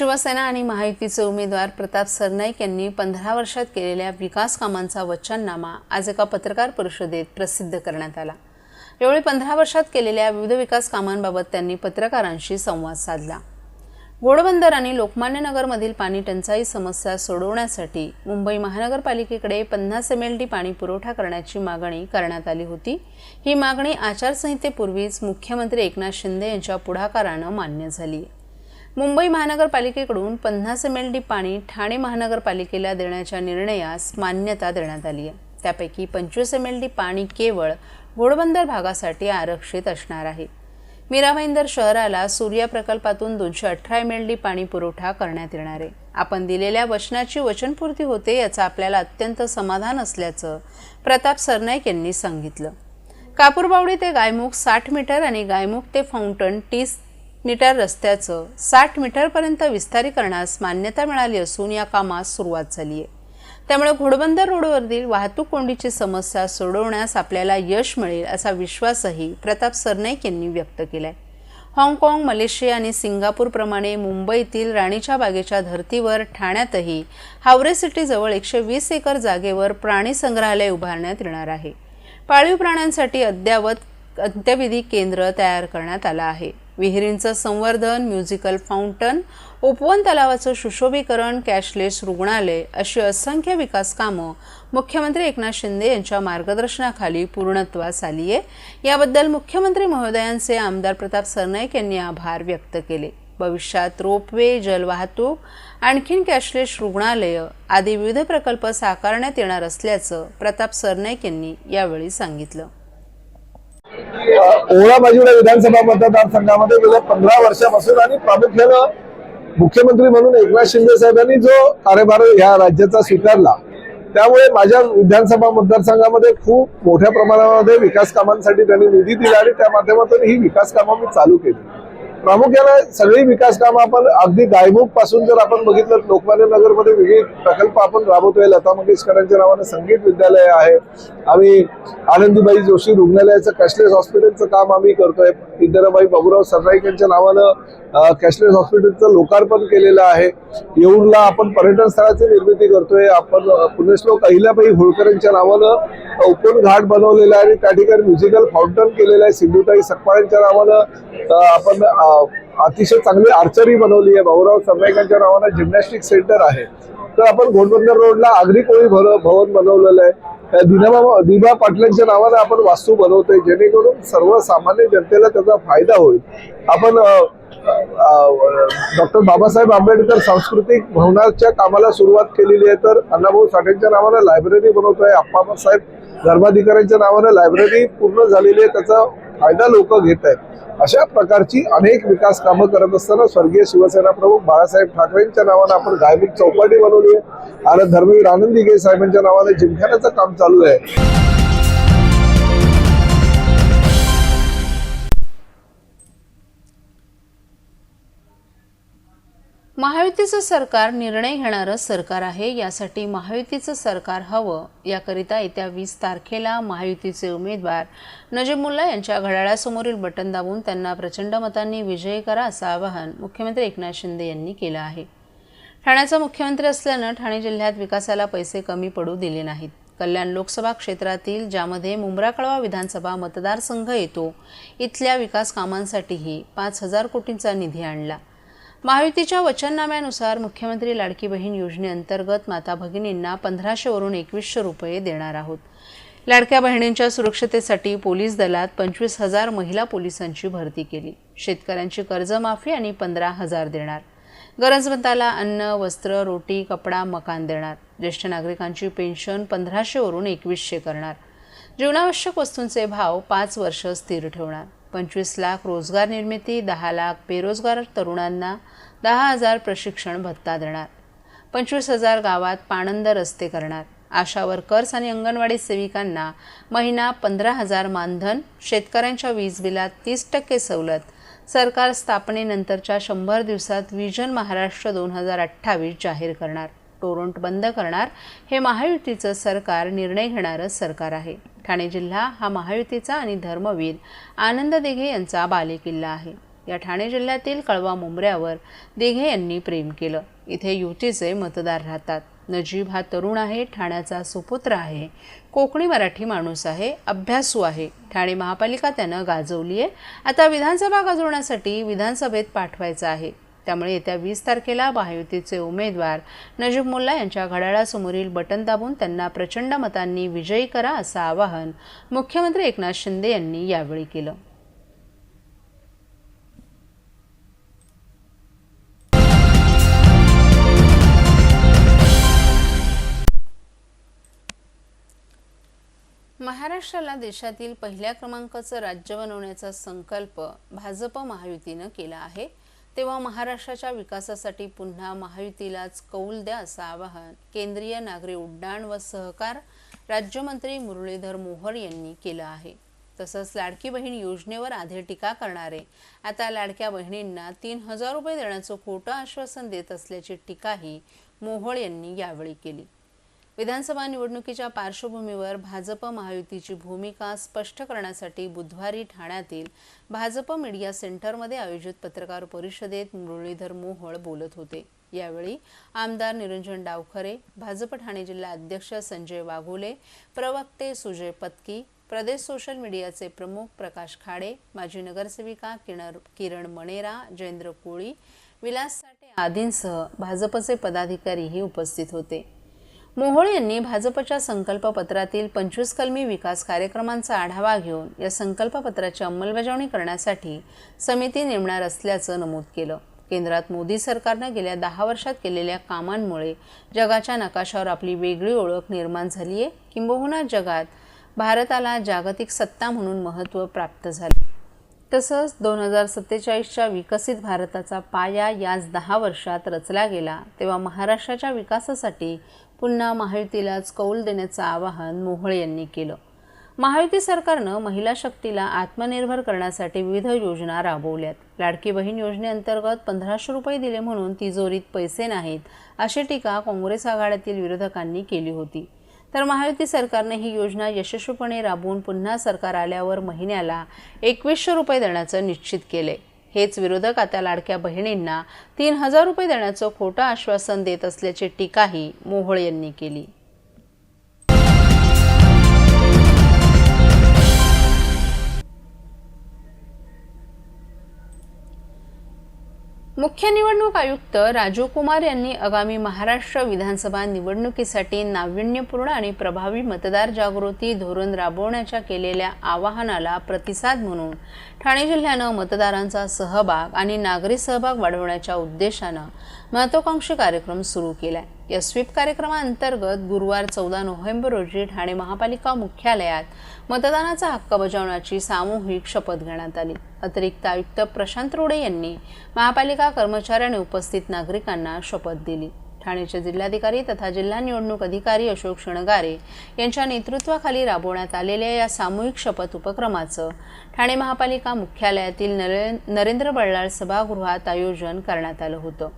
शिवसेना आणि महायुतीचे उमेदवार प्रताप सरनाईक यांनी पंधरा वर्षात केलेल्या विकास कामांचा वचननामा आज एका पत्रकार परिषदेत प्रसिद्ध करण्यात आला. यावेळी पंधरा वर्षात केलेल्या विविध विकास कामांबाबत त्यांनी पत्रकारांशी संवाद साधला. घोडबंदर आणि लोकमान्य नगरमधील पाणी टंचाई समस्या सोडवण्यासाठी मुंबई महानगरपालिकेकडे पन्नास एम एल डी पाणी पुरवठा करण्याची मागणी करण्यात आली होती. ही मागणी आचारसंहितेपूर्वीच मुख्यमंत्री एकनाथ शिंदे यांच्या पुढाकारानं मान्य झाली. मुंबई महानगरपालिकेकडून पन्नास एम एल डी पाणी ठाणे महानगरपालिकेला देण्याच्या निर्णयास मान्यता देण्यात आली आहे. त्यापैकी पंचवीस एम एल डी पाणी केवळ घोडबंदर भागासाठी आरक्षित असणार आहे. मीरा भाईंदर शहराला सूर्या प्रकल्पातून दोनशे अठरा एम एल डी पाणी पुरवठा करण्यात येणार आहे. आपण दिलेल्या वचनाची वचनपूर्ती होते याचं आपल्याला अत्यंत समाधान असल्याचं प्रताप सरनाईक यांनी सांगितलं. कापूरबावडी ते गायमुख साठ मीटर आणि गायमुख ते फाउंटन तीस मीटर रस्त्याचं साठ मीटरपर्यंत विस्तारीकरणास मान्यता मिळाली असून या कामास सुरुवात झाली आहे. त्यामुळे घोडबंदर रोडवरील वाहतूक कोंडीची समस्या सोडवण्यास आपल्याला यश मिळेल असा विश्वासही प्रताप सरनाईक यांनी व्यक्त केला आहे हाँगकाँग मलेशिया आणि सिंगापूरप्रमाणे मुंबईतील राणीच्या बागेच्या धर्तीवर ठाण्यातही हावरे सिटीजवळ एकशे वीस एकर जागेवर प्राणी संग्रहालय उभारण्यात येणार आहे. पाळीव प्राण्यांसाठी अद्यावत अंत्यविधी केंद्र तयार करण्यात आलं आहे. विहिरींचं संवर्धन म्युझिकल फाउंटन उपवन तलावाचं सुशोभीकरण कॅशलेस रुग्णालय अशी असंख्य विकास कामं मुख्यमंत्री एकनाथ शिंदे यांच्या मार्गदर्शनाखाली पूर्णत्वास आली आहे. याबद्दल मुख्यमंत्री महोदयांचे आमदार प्रताप सरनाईक यांनी आभार व्यक्त केले. भविष्यात रोपवे जलवाहतूक आणखीन कॅशलेस रुग्णालय आदी विविध प्रकल्प साकारण्यात येणार असल्याचं प्रताप सरनाईक यांनी यावेळी सांगितलं. ओळा बाजूला विधानसभा मतदारसंघामध्ये गेल्या पंधरा वर्षापासून आणि प्रामुख्यानं मुख्यमंत्री म्हणून एकनाथ शिंदे साहेबांनी जो कार्यभार या राज्याचा स्वीकारला त्यामुळे माझ्या विधानसभा मतदारसंघामध्ये खूप मोठ्या प्रमाणामध्ये विकास कामांसाठी त्यांनी निधी दिला आणि त्या माध्यमातून ही विकास कामं मी चालू केली. प्रामुख्यानं सगळी विकास कामं आपण अगदी गायमुखपासून जर आपण बघितलं लोकमान्य नगरमध्ये वेगळे प्रकल्प आपण राबवतोय लता मंगेशकरांच्या नावानं संगीत विद्यालय आहे. आम्ही आनंदीबाई जोशी रुग्णालयाचं कॅशलेस हॉस्पिटलचं काम आम्ही करतोय. इंदिराबाई बाबूराव सरनाईक यांच्या नावानं कॅशलेस हॉस्पिटलचं लोकार्पण केलेलं आहे. येऊरला आपण पर्यटन स्थळाची निर्मिती करतोय. आपण पुण्यश्लोक अहिल्याबाई होळकर यांच्या नावानं ओपन घाट बनवलेला आहे आणि त्या ठिकाणी म्युझिकल फाउंटन केलेलं आहे. सिंधुताई सकपाळ यांच्या नावानं आपण अतिशय चांगली आर्चरी बनवली आहे. भाऊराव सरनाईकांच्या नावानं जिम्नॅस्टिक सेंटर आहे. तर आपण घोडबंदर रोडला आगरी कोळी भर भवन बनवलेलं आहे. अ, दिनाबा दिबा पाटलांच्या नावानं आपण वास्तू बनवतोय. जेणेकरून सर्वसामान्य जनतेला त्याचा फायदा होईल. आपण डॉक्टर बाबासाहेब आंबेडकर सांस्कृतिक भवनाच्या कामाला सुरुवात केलेली आहे. तर अण्णाभाऊ साठेंच्या नावानं लायब्ररी बनवतोय. अप्पा धर्माधिकाऱ्यांच्या नावानं लायब्ररी पूर्ण झालेली आहे. त्याचा फायदा लोक घेत आहेत. अशा प्रकारची अनेक विकास कामं करत असताना स्वर्गीय शिवसेना प्रमुख बाळासाहेब ठाकरेंच्या नावानं आपण गायमुख चौपाटी बनवली आहे. आणि धर्मवीर आनंदी दिघे साहेबांच्या नावाने जिमखान्याचं काम चालू आहे. महायुतीचं सरकार निर्णय घेणारं सरकार आहे यासाठी महायुतीचं सरकार हवं. याकरिता येत्या वीस तारखेला महायुतीचे उमेदवार नजीमुल्ला यांच्या घड्याळासमोरील बटन दाबून त्यांना प्रचंड मतांनी विजयी करा असं आवाहन मुख्यमंत्री एकनाथ शिंदे यांनी केलं आहे. ठाण्याचा मुख्यमंत्री असल्यानं ठाणे जिल्ह्यात विकासाला पैसे कमी पडू दिले नाहीत. कल्याण लोकसभा क्षेत्रातील ज्यामध्ये मुंब्रा कळवा विधानसभा मतदारसंघ येतो इथल्या विकास कामांसाठीही पाच हजार कोटींचा निधी आणला. महायुतीच्या वचननाम्यानुसार मुख्यमंत्री लाडकी बहीण योजनेअंतर्गत माता भगिनींना पंधराशेवरून एकवीसशे रुपये देणार आहोत. लाडक्या बहिणींच्या सुरक्षतेसाठी पोलीस दलात पंचवीस हजार महिला पोलिसांची भरती केली. शेतकऱ्यांची कर्जमाफी आणि पंधरा हजार देणार. गरजवंताला अन्न वस्त्र रोटी कपडा मकान देणार. ज्येष्ठ नागरिकांची पेन्शन पंधराशेवरून एकवीसशे करणार. जीवनावश्यक वस्तूंचे भाव पाच वर्ष स्थिर ठेवणार. पंचवीस लाख रोजगार निर्मिती दहा लाख बेरोजगार तरुणांना दहा हजार प्रशिक्षण भत्ता देणार. पंचवीस हजार गावात पाणंद रस्ते करणार. आशा वर्कर्स आणि अंगणवाडी सेविकांना महिना पंधरा हजार मानधन शेतकऱ्यांच्या वीज बिलात तीस टक्के सवलत. सरकार स्थापनेनंतरच्या शंभर दिवसात विजन महाराष्ट्र दोन हजार अठ्ठावीस जाहीर करणार. टोरंट बंद करणार हे महायुतीचं सरकार निर्णय घेणारं सरकार आहे. ठाणे जिल्हा हा महायुतीचा आणि धर्मवीर आनंद दिघे यांचा बालेकिल्ला आहे. या ठाणे जिल्ह्यातील कळवा मुंबऱ्यावर दिघे यांनी प्रेम केलं. इथे युतीचे मतदार राहतात. नजीब हा तरुण आहे ठाण्याचा सुपुत्र आहे. कोकणी मराठी माणूस आहे अभ्यासू आहे. ठाणे महापालिका त्यानं गाजवली आहे आता विधानसभा गाजवण्यासाठी विधानसभेत पाठवायचं आहे. त्यामुळे येत्या वीस तारखेला महायुतीचे उमेदवार नजीब मुल्ला यांच्या घड्याळासमोरील बटन दाबून त्यांना प्रचंड मतांनी विजयी करा असं आवाहन मुख्यमंत्री एकनाथ शिंदे यांनी यावेळी केलं. महाराष्ट्राला देशातील पहिल्या क्रमांकाचं राज्य बनवण्याचा संकल्प भाजप महायुतीनं केला आहे. तेव्हा महाराष्ट्राच्या विकासासाठी पुन्हा महायुतीलाच कौल द्या असं आवाहन केंद्रीय नागरी उड्डाण व सहकार राज्यमंत्री मुरलीधर मोहोळ यांनी केलं आहे. तसंच लाडकी बहीण योजनेवर आधी टीका करणारे आता लाडक्या बहिणींना तीन हजार रुपये देण्याचं खोटं आश्वासन देत असल्याची टीकाही मोहोळ यांनी यावेळी केली. विधानसभा निवडणुकीच्या पार्श्वभूमीवर भाजप महायुतीची भूमिका स्पष्ट करण्यासाठी बुधवारी ठाण्यातील भाजप मीडिया सेंटरमध्ये आयोजित पत्रकार परिषदेत मुरलीधर मोहोळ बोलत होते. यावेळी आमदार निरंजन डावखरे भाजप ठाणे जिल्हा अध्यक्ष संजय वाघोले प्रवक्ते सुजय पत्की प्रदेश सोशल मीडियाचे प्रमुख प्रकाश खाडे माजी नगरसेविका किरण किरण मणेरा जयेंद्र कोळी विलास साठे आदींसह भाजपचे पदाधिकारीही उपस्थित होते. मोहोळ यांनी भाजपच्या संकल्पपत्रातील पंचवीस कलमी विकास कार्यक्रमांचा आढावा घेऊन या संकल्पपत्राची अंमलबजावणी करण्यासाठी समिती नेमणार असल्याचं नमूद केलं. केंद्रात मोदी सरकारनं गेल्या दहा वर्षात केलेल्या कामांमुळे जगाच्या नकाशावर आपली वेगळी ओळख निर्माण झाली आहे किंबहुना जगात भारताला जागतिक सत्ता म्हणून महत्त्व प्राप्त झाले. तसंच दोन हजार सत्तेचाळीसच्या विकसित भारताचा पाया याच दहा वर्षात रचला गेला तेव्हा महाराष्ट्राच्या विकासासाठी पुन्हा महायुतीलाच कौल देण्याचं आवाहन मोहोळ यांनी केलं. महायुती सरकारनं महिला शक्तीला आत्मनिर्भर करण्यासाठी विविध योजना राबवल्यात. लाडकी बहीण योजनेअंतर्गत पंधराशे रुपये दिले म्हणून तिजोरीत पैसे नाहीत अशी टीका काँग्रेस आघाड्यातील विरोधकांनी केली होती. तर महायुती सरकारने ही योजना यशस्वीपणे राबवून पुन्हा सरकार आल्यावर महिन्याला एकवीसशे रुपये देण्याचं निश्चित केले हेच विरोधक आता लाडक्या बहिणींना तीन हजार रुपये देण्याचं खोटं आश्वासन देत असल्याची टीकाही मोहोळ यांनी केली. मुख्य निवडणूक आयुक्त राजीव कुमार यांनी आगामी महाराष्ट्र विधानसभा निवडणुकीसाठी नाविन्यपूर्ण आणि प्रभावी मतदार जागृती धोरण राबवण्याच्या केलेल्या आवाहनाला प्रतिसाद म्हणून ठाणे जिल्ह्यानं मतदारांचा सहभाग आणि नागरी सहभाग वाढवण्याच्या उद्देशानं महत्वाकांक्षी कार्यक्रम सुरू केलाय. या स्वीप कार्यक्रमाअंतर्गत गुरुवार चौदा नोव्हेंबर रोजी ठाणे महापालिका मुख्यालयात मतदानाचा हक्क बजावण्याची सामूहिक शपथ घेण्यात आली. अतिरिक्त आयुक्त प्रशांत रोडे यांनी महापालिका कर्मचाऱ्यांनी उपस्थित नागरिकांना शपथ दिली. ठाणेचे जिल्हाधिकारी तथा जिल्हा निवडणूक अधिकारी अशोक शणगारे यांच्या नेतृत्वाखाली राबवण्यात आलेल्या या सामूहिक शपथ उपक्रमाचं ठाणे महापालिका मुख्यालयातील नरे नरेंद्र बल्लाळ सभागृहात आयोजन करण्यात आलं होतं.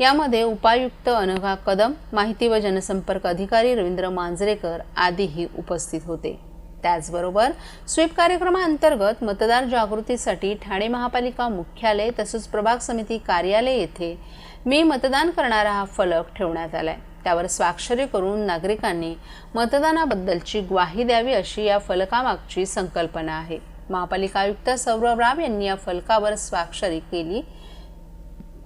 यामध्ये उपायुक्त अनघा कदम माहिती व जनसंपर्क अधिकारी रवींद्र मांजरेकर आदीही उपस्थित होते. त्याचबरोबर स्वीप कार्यक्रमाअंतर्गत मतदार जागृतीसाठी ठाणे महापालिका मुख्यालय तसंच प्रभाग समिती कार्यालय येथे मी मतदान करणारा हा फलक ठेवण्यात आलाय. त्यावर स्वाक्षरी करून नागरिकांनी मतदानाबद्दलची ग्वाही द्यावी अशी या फलकामागची संकल्पना आहे. महापालिका आयुक्त सौरभ राव यांनी या फलकावर स्वाक्षरी केली.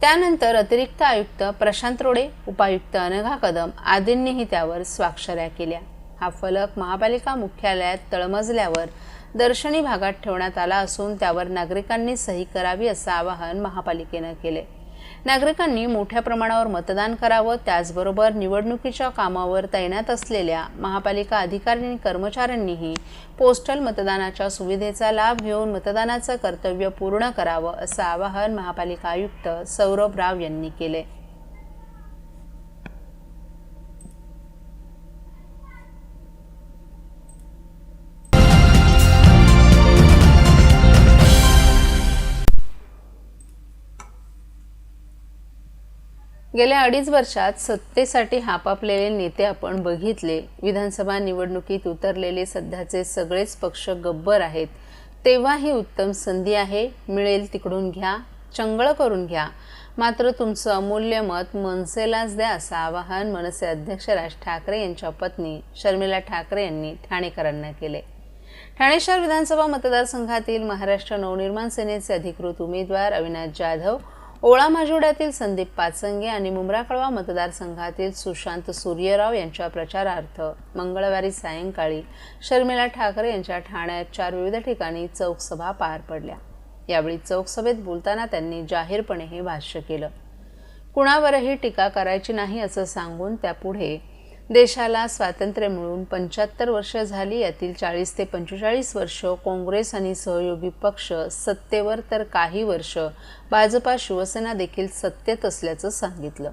त्यानंतर अतिरिक्त आयुक्त प्रशांत रोडे उपायुक्त अनघा कदम आदींनीही त्यावर स्वाक्षऱ्या केल्या. हा फलक महापालिका मुख्यालयात तळमजल्यावर दर्शनी भागात ठेवण्यात आला असून त्यावर नागरिकांनी सही करावी असं आवाहन महापालिकेनं केले नागरिकांनी मोठ्या प्रमाणावर मतदान करावं त्याचबरोबर निवडणुकीच्या कामावर तैनात असलेल्या महापालिका अधिकारी आणि कर्मचाऱ्यांनीही पोस्टल मतदानाच्या सुविधेचा लाभ घेऊन मतदानाचं कर्तव्य पूर्ण करावं असं आवाहन महापालिका आयुक्त सौरभ राव यांनी केले गेल्या अडीच वर्षात सत्तेसाठी हापापलेले नेते आपण बघितले. विधानसभा निवडणुकीत उतरलेले सध्याचे सगळेच पक्ष गब्बर आहेत. तेव्हा ही उत्तम संधी आहे. मिळेल तिकडून घ्या चंगळ करून घ्या. मात्र तुमचं अमूल्य मत मनसेलाच द्या असं आवाहन मनसे अध्यक्ष राज ठाकरे यांच्या पत्नी शर्मिला ठाकरे यांनी ठाणेकरांना केले. ठाणे शहर विधानसभा मतदारसंघातील महाराष्ट्र नवनिर्माण सेनेचे अधिकृत उमेदवार अविनाश जाधव ओळा माजोड्यातील संदीप पाचंगे आणि मुंब्रा कळवा मतदारसंघातील सुशांत सूर्यराव यांच्या प्रचारार्थ मंगळवारी सायंकाळी शर्मिला ठाकरे यांच्या ठाण्यात चार विविध ठिकाणी चौकसभा पार पडल्या. यावेळी चौकसभेत बोलताना त्यांनी जाहीरपणे हे भाष्य केलं. कुणावरही टीका करायची नाही असं सांगून त्यापुढे देशाला स्वातंत्र्य मिळून पंच्याहत्तर वर्ष झाली. यातील चाळीस ते पंचेचाळीस वर्ष काँग्रेस आणि सहयोगी पक्ष सत्तेवर तर काही वर्ष भाजपा शिवसेना देखील सत्तेत असल्याचं सांगितलं.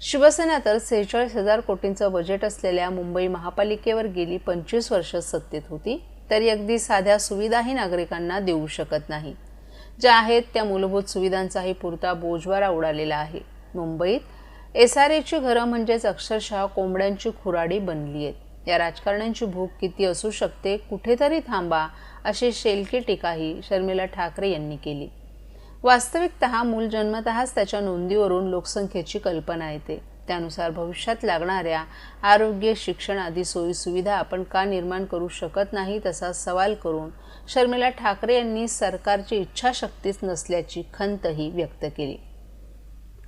शिवसेना तर सेहेचाळीस हजार कोटींचं बजेट असलेल्या मुंबई महापालिकेवर गेली पंचवीस वर्ष सत्तेत होती. तरी अगदी साध्या सुविधाही नागरिकांना देऊ शकत नाही. ज्या आहेत त्या मूलभूत सुविधांचाही पुरता बोजवारा उडालेला आहे. मुंबईत एस आर एची घरं म्हणजेच अक्षरशः कोंबड्यांची खुराडी बनली आहेत. या राजकारण्यांची भूक किती असू शकते कुठेतरी थांबा अशी शेलकी टीकाही शर्मिला ठाकरे यांनी केली. वास्तविकत मूल जन्मतःच त्याच्या नोंदीवरून लोकसंख्येची कल्पना येते. त्यानुसार भविष्यात लागणाऱ्या आरोग्य शिक्षण आदी सोयीसुविधा आपण का निर्माण करू शकत नाही तसा सवाल करून शर्मिला ठाकरे यांनी सरकारची इच्छाशक्तीच नसल्याची खंतही व्यक्त केली.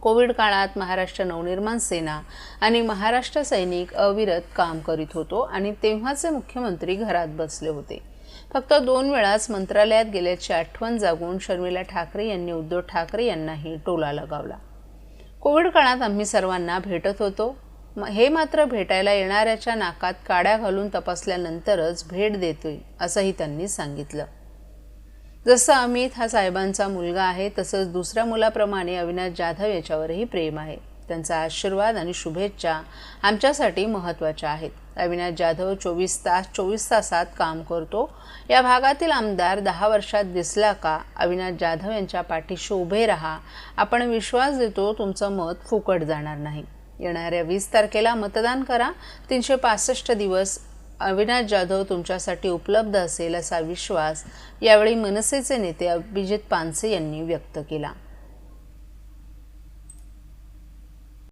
कोविड काळात महाराष्ट्र नवनिर्माण सेना आणि महाराष्ट्र सैनिक अविरत काम करीत होतो आणि तेव्हाचे मुख्यमंत्री घरात बसले होते. फक्त दोन वेळाच मंत्रालयात गेल्याची आठवण जागून शर्मिला ठाकरे यांनी उद्धव ठाकरे यांनाही टोला लगावला. कोविड काळात आम्ही सर्वांना भेटत होतो. हे मात्र भेटायला येणाऱ्याच्या नाकात काड्या घालून तपासल्यानंतरच भेट देतोय असंही त्यांनी सांगितलं. जसं अमित हा साहेबांचा मुलगा आहे तसंच दुसऱ्या मुलाप्रमाणे अविनाश जाधव याच्यावरही प्रेम आहे. त्यांचा आशीर्वाद आणि शुभेच्छा आमच्यासाठी महत्त्वाच्या आहेत. अविनाश जाधव चोवीस तास चोवीस तासात काम करतो. या भागातील आमदार दहा वर्षात दिसला का? अविनाश जाधव यांच्या पाठीशी उभे राहा. आपण विश्वास देतो तुमचं मत फुकट जाणार नाही. येणाऱ्या वीस तारखेला मतदान करा. तीनशे पासष्ट दिवस अविनाश जाधव तुमच्यासाठी उपलब्ध असेल असा विश्वास यावेळी मनसेचे नेते अभिजित पानसे यांनी व्यक्त केला.